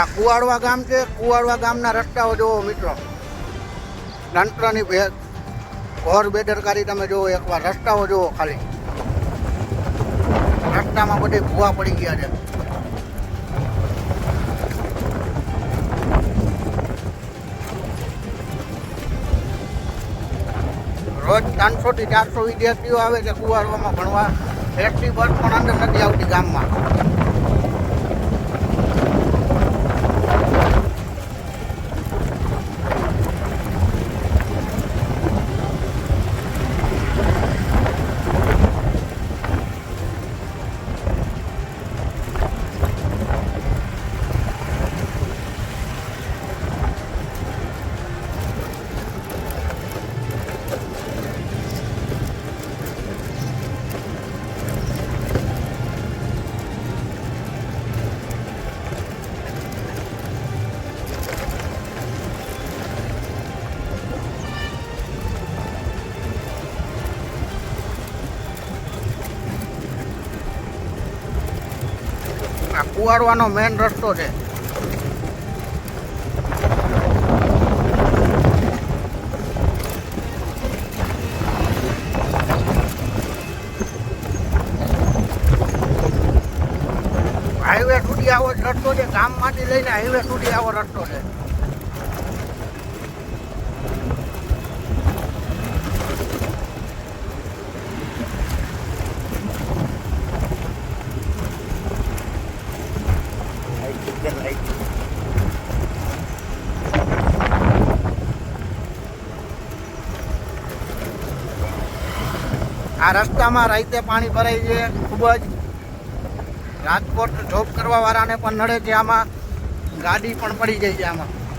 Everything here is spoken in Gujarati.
આ કુવાડવા ગામ છે, કુવાડવા ગામના રસ્તાઓ જુઓ મિત્રો. તંત્રની ભેદ ઘોર બેદરકારી તમે જુઓ, એકવાર રસ્તાઓ જુઓ ખાલી. રસ્તામાં બધી ભૂવા પડી ગયા છે. રોજ ત્રણસો થી ચારસો વિદ્યાર્થીઓ આવે છે કુવાડવામાં ભણવા. એસટી બસ પણ અંદર નથી આવતી ગામમાં. આ કુવાડવાનો મેઇન રસ્તો છે. હાઈવે સુધી આવો રસ્તો છે. ગામમાંથી લઈને હાઈવે સુધી આવો રસ્તો છે. આ રસ્તામાં રાતે પાણી ભરાય છે, ખૂબ જ. રાજકોટ જોબ કરવા વાળાને પણ નડે છે આમાં. ગાડી પણ પડી જાય છે આમાં.